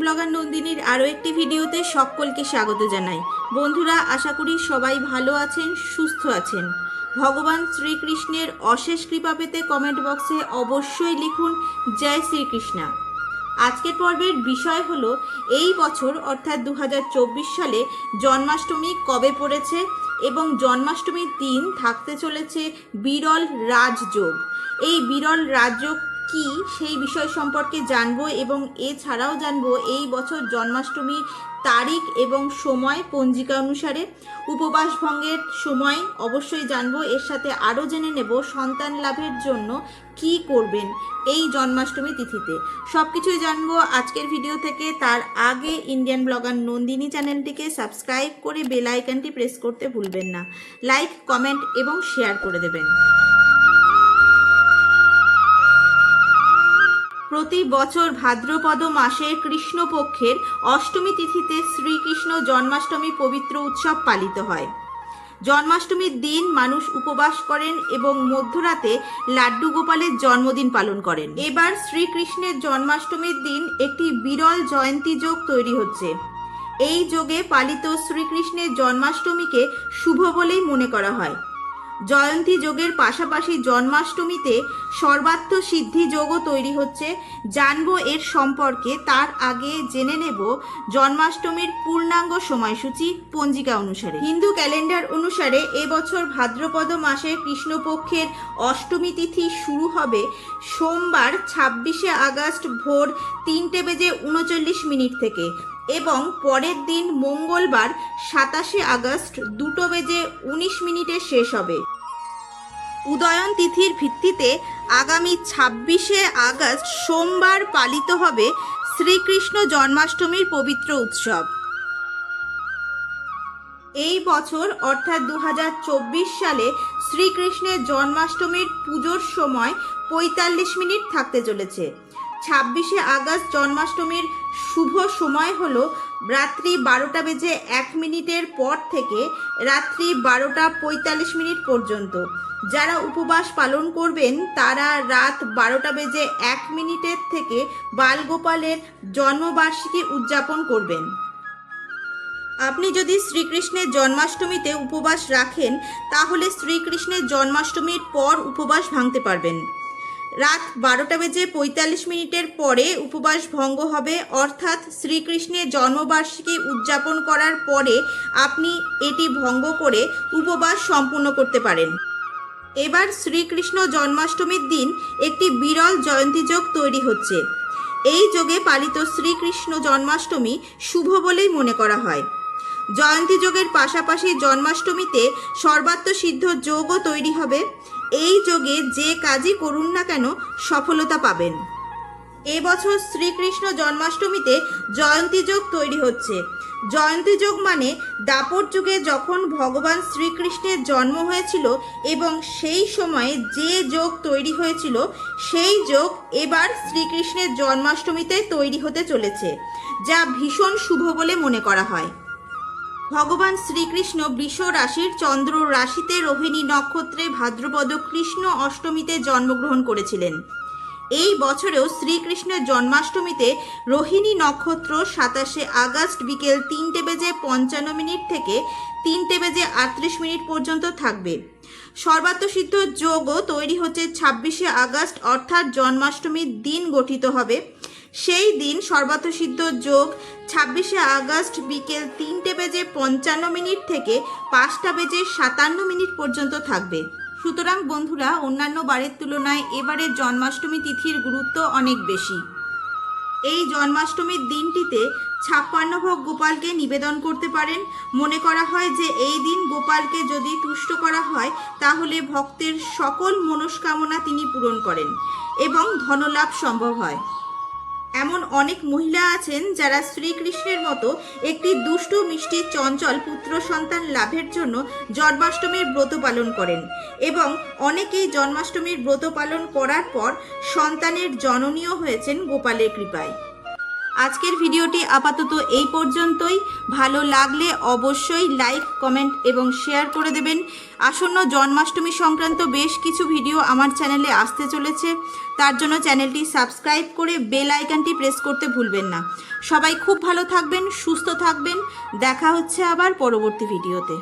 Blogger নন্দিনীর আরও একটি ভিডিওতে সকলকে স্বাগত জানাই। বন্ধুরা, আশা করি সবাই ভালো আছেন, সুস্থ আছেন। ভগবান শ্রীকৃষ্ণের অশেষ কৃপা পেতে কমেন্ট বক্সে অবশ্যই লিখুন, জয় শ্রীকৃষ্ণা। আজকের পর্বের বিষয় হল, এই বছর অর্থাৎ দু হাজার চব্বিশ সালে জন্মাষ্টমী কবে পড়েছে এবং জন্মাষ্টমীর দিন থাকতে চলেছে বিরল রাজযোগ। এই বিরল রাজযোগ কি সেই বিষয় সম্পর্কে জানব এবং এছাড়াও জানব এই বছর জন্মাষ্টমীর তারিখ এবং সময় পঞ্জিকা অনুসারে। উপবাস ভঙ্গের সময় অবশ্যই জানব, এর সাথে আরও জেনে নেব সন্তান লাভের জন্য কি করবেন এই জন্মাষ্টমী তিথিতে। সব কিছুই জানব আজকের ভিডিও থেকে। তার আগে ইন্ডিয়ান ব্লগার নন্দিনী চ্যানেলটিকে সাবস্ক্রাইব করে বেল আইকনটি প্রেস করতে ভুলবেন না। লাইক, কমেন্ট এবং শেয়ার করে দেবেন। প্রতি বছর ভাদ্রপদ মাসের কৃষ্ণপক্ষের অষ্টমী তিথিতে শ্রীকৃষ্ণ জন্মাষ্টমী পবিত্র উৎসব পালিত হয়। জন্মাষ্টমীর দিন মানুষ উপবাস করেন এবং মধ্যরাতে লাড্ডু গোপালের জন্মদিন পালন করেন। এবার শ্রীকৃষ্ণের জন্মাষ্টমীর দিন একটি বিরল জয়ন্তী যোগ তৈরি হচ্ছে। এই যোগে পালিত শ্রীকৃষ্ণের জন্মাষ্টমীকে শুভ বলেই মনে করা হয়। জয়ন্তী যোগের পাশাপাশি জন্মাষ্টমীতে সর্বাত্ম সিদ্ধি যোগও তৈরি হচ্ছে। জানব এর সম্পর্কে, তার আগে জেনে নেব জন্মাষ্টমীর পূর্ণাঙ্গ সময়সূচি পঞ্জিকা অনুসারে। হিন্দু ক্যালেন্ডার অনুসারে এবছর ভাদ্রপদ মাসে কৃষ্ণপক্ষের অষ্টমী তিথি শুরু হবে। সোমবার ছাব্বিশে আগস্ট ভোর তিনটে বেজে উনচল্লিশ মিনিট থেকে এবং পরের দিন মঙ্গলবার সাতাশে আগস্ট দুটো বেজে উনিশ মিনিটে শেষ হবে। উদয়ন তিথির ভিত্তিতে আগামী ছাব্বিশে আগস্ট সোমবার পালিত হবে শ্রীকৃষ্ণ জন্মাষ্টমীর পবিত্র উৎসব। এই বছর, অর্থাৎ দু হাজার চব্বিশ সালে, শ্রীকৃষ্ণের জন্মাষ্টমীর পুজোর সময় পঁয়তাল্লিশ মিনিট থাকতে চলেছে। ছাব্বিশে আগস্ট জন্মাষ্টমীর শুভ সময় হল রাত্রি বারোটা বেজে এক মিনিটের পর থেকে রাত্রি বারোটা পঁয়তাল্লিশ মিনিট পর্যন্ত। যারা উপবাস পালন করবেন, তারা রাত বারোটা বেজে এক মিনিটের থেকে বালগোপালের জন্মবার্ষিকী উদযাপন করবেন। আপনি যদি শ্রীকৃষ্ণের জন্মাষ্টমীতে উপবাস রাখেন, তাহলে শ্রীকৃষ্ণের জন্মাষ্টমীর পর উপবাস ভাঙতে পারবেন। রাত বারোটা বেজে পঁয়তাল্লিশ মিনিটের পরে উপবাস ভঙ্গ হবে। অর্থাৎ শ্রীকৃষ্ণের জন্মবার্ষিকী উদযাপন করার পরে আপনি এটি ভঙ্গ করে উপবাস সম্পূর্ণ করতে পারেন। এবার শ্রীকৃষ্ণ জন্মাষ্টমীর দিন একটি বিরল জয়ন্তী যোগ তৈরি হচ্ছে। এই যোগে পালিত শ্রীকৃষ্ণ জন্মাষ্টমী শুভ বলেই মনে করা হয়। জয়ন্তী যোগের পাশাপাশি জন্মাষ্টমীতে সর্বাত্ম সিদ্ধ যোগও তৈরি হবে। এই যোগে যে কাজই করুন না কেন সফলতা পাবেন। এবছর শ্রীকৃষ্ণ জন্মাষ্টমীতে জয়ন্তী যোগ তৈরি হচ্ছে। জয়ন্তী যোগ মানে দাপর যুগে যখন ভগবান শ্রীকৃষ্ণের জন্ম হয়েছিল এবং সেই সময়ে যে যোগ তৈরি হয়েছিল, সেই যোগ এবার শ্রীকৃষ্ণের জন্মাষ্টমীতে তৈরি হতে চলেছে, যা ভীষণ শুভ বলে মনে করা হয়। ভগবান শ্রীকৃষ্ণ বৃষ রাশির চন্দ্র রাশিতে রোহিণী নক্ষত্রে ভাদ্রপদ কৃষ্ণ অষ্টমীতে জন্মগ্রহণ করেছিলেন। এই বছরেও শ্রীকৃষ্ণের জন্মাষ্টমীতে রোহিণী নক্ষত্র সাতাশে আগস্ট বিকেল তিনটে বেজে পঞ্চান্ন মিনিট থেকে তিনটে বেজে আটত্রিশ মিনিট পর্যন্ত থাকবে। সর্বাত্মসিদ্ধ যোগও তৈরি হচ্ছে ছাব্বিশে আগস্ট, অর্থাৎ জন্মাষ্টমীর দিন গঠিত হবে। সেই দিন সর্বাত্মসিদ্ধ যোগ ছাব্বিশে আগস্ট বিকেল তিনটে বেজে পঞ্চান্ন মিনিট থেকে পাঁচটা বেজে সাতান্ন মিনিট পর্যন্ত থাকবে। সুতরাং বন্ধুরা, অন্যান্য বারের তুলনায় এবারের জন্মাষ্টমী তিথির গুরুত্ব অনেক বেশি। এই জন্মাষ্টমীর দিনটিতে ছাপ্পান্ন ভোগ গোপালকে নিবেদন করতে পারেন। মনে করা হয় যে এই দিন গোপালকে যদি তুষ্ট করা হয়, তাহলে ভক্তের সকল মনস্কামনা তিনি পূরণ করেন এবং ধনলাভ সম্ভব হয়। এমন অনেক মহিলা আছেন যারা শ্রীকৃষ্ণের মতো একটি দুষ্ট, মিষ্টি, চঞ্চল পুত্র সন্তান লাভের জন্য জন্মাষ্টমীর ব্রত পালন করেন এবং অনেকেই জন্মাষ্টমীর ব্রত পালন করার পর সন্তানের জননীয় হয়েছেন গোপালের কৃপায়। আজকের ভিডিওটি আপাতত এই পর্যন্তই। ভালো লাগলে অবশ্যই লাইক, কমেন্ট এবং শেয়ার করে দেবেন। আসন্ন জন্মাষ্টমী সংক্রান্ত বেশ কিছু ভিডিও আমার চ্যানেলে আসতে চলেছে। তার জন্য চ্যানেলটি সাবস্ক্রাইব করে বেল আইকনটি প্রেস করতে ভুলবেন না। সবাই খুব ভালো থাকবেন, সুস্থ থাকবেন। দেখা হচ্ছে আবার পরবর্তী ভিডিওতে।